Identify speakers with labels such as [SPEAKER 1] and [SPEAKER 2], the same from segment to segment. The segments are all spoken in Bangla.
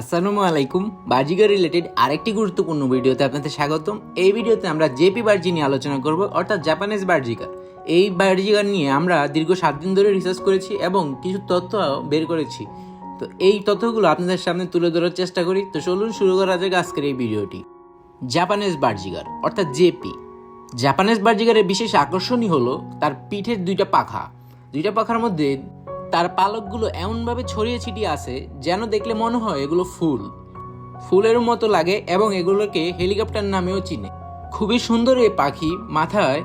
[SPEAKER 1] আসসালামু আলাইকুম। বার্জিকার রিলেটেড আরেকটি গুরুত্বপূর্ণ ভিডিওতে আপনাদের স্বাগতম। এই ভিডিওতে আমরা জেপি বার্জি নিয়ে আলোচনা করব, অর্থাৎ জাপানিজ বার্জিকার এই বার্জিকার নিয়ে আমরা দীর্ঘ সাত দিন ধরে রিসার্চ করেছি এবং কিছু তথ্য বের করেছি। তো এই তথ্যগুলো আপনাদের সামনে তুলে ধরার চেষ্টা করি। তো চলুন শুরু করা যাক আজকের এই ভিডিওটি। জাপানিজ বার্জিকার অর্থাৎ জেপি। জাপানিজ বার্জিকারের বিশেষ আকর্ষণই হলো তার পিঠের দুইটা পাখা। দুইটা পাখার মধ্যে তার পালকগুলো এমনভাবে ছড়িয়ে ছিটিয়ে আছে যেন দেখলে মনে হয় এগুলো ফুল। ফুলের মতো লাগে এবং এগুলোকে হেলিকপ্টার নামেও চিনে। খুবই সুন্দর এই পাখি। মাথায়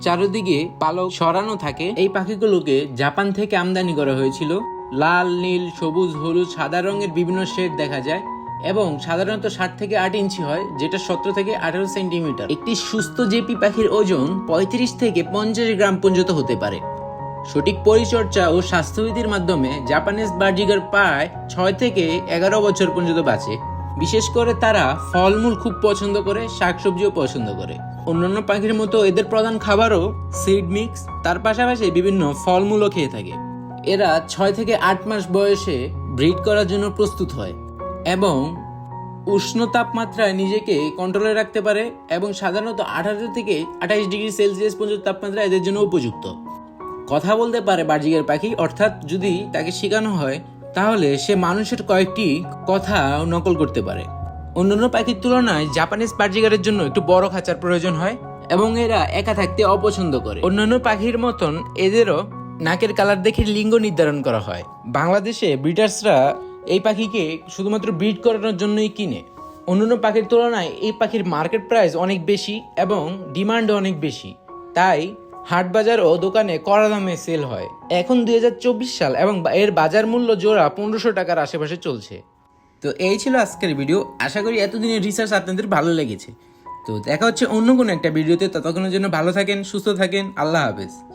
[SPEAKER 1] চারিদিকে পালক সরানো থাকে। এই পাখিগুলোকে জাপান থেকে আমদানি করা হয়েছিল। লাল, নীল, সবুজ, হলুদ, সাদা রঙের বিভিন্ন শেড দেখা যায় এবং সাধারণত ষাট থেকে আট ইঞ্চি হয়, যেটা সতেরো থেকে আঠারো সেন্টিমিটার। একটি সুস্থ জেপি পাখির ওজন পঁয়ত্রিশ থেকে পঞ্চাশ গ্রাম পর্যন্ত হতে পারে। সঠিক পরিচর্যা ও স্বাস্থ্যবিধির মাধ্যমে জাপানিজ বার্জিগার প্রায় ছয় থেকে এগারো বছর পর্যন্ত বাঁচে। বিশেষ করে তারা ফলমূল খুব পছন্দ করে, শাকসবজিও পছন্দ করে। অন্যান্য পাখির মতো এদের প্রধান খাবারও সিড মিক্স তার পাশাপাশি বিভিন্ন ফলমূলও খেয়ে থাকে। এরা ছয় থেকে আট মাস বয়সে ব্রিড করার জন্য প্রস্তুত হয় এবং উষ্ণ তাপমাত্রায় নিজেকে কন্ট্রোলে রাখতে পারে এবং সাধারণত আঠারো থেকে আঠাইশ ডিগ্রি সেলসিয়াস পর্যন্ত তাপমাত্রা এদের জন্য উপযুক্ত। কথা বলতে পারে বার্জিকের পাখি, অর্থাৎ যদি তাকে শেখানো হয়, তাহলে সে মানুষের কয়েকটি কথা নকল করতে পারে। অন্যান্য পাখির তুলনায় জাপানিজ বার্জিকারের জন্য একটু বড় খাঁচার প্রয়োজন হয় এবং এরা একা থাকতে অপছন্দ করে। অন্যান্য পাখির মতন এদেরও নাকের কালার দেখে লিঙ্গ নির্ধারণ করা হয়। বাংলাদেশে ব্রিটার্সরা এই পাখিকে শুধুমাত্র ব্রিড করানোর জন্যই কিনে। অন্যান্য পাখির তুলনায় এই পাখির মার্কেট প্রাইস অনেক বেশি এবং ডিমান্ডও অনেক বেশি। তাই হাট বাজার ও দোকানে কড়া দামে সেল হয়। এখন দুই হাজার চব্বিশ সাল এবং এর বাজার মূল্য জোড়া পনেরোশো টাকার আশেপাশে চলছে। তো এই ছিল আজকের ভিডিও আশা করি এতদিনের রিসার্চ আপনাদের ভালো লেগেছে। তো দেখা হচ্ছে অন্য কোনো একটা ভিডিওতে ততক্ষণের জন্য ভালো থাকেন, সুস্থ থাকেন। আল্লাহ হাফেজ।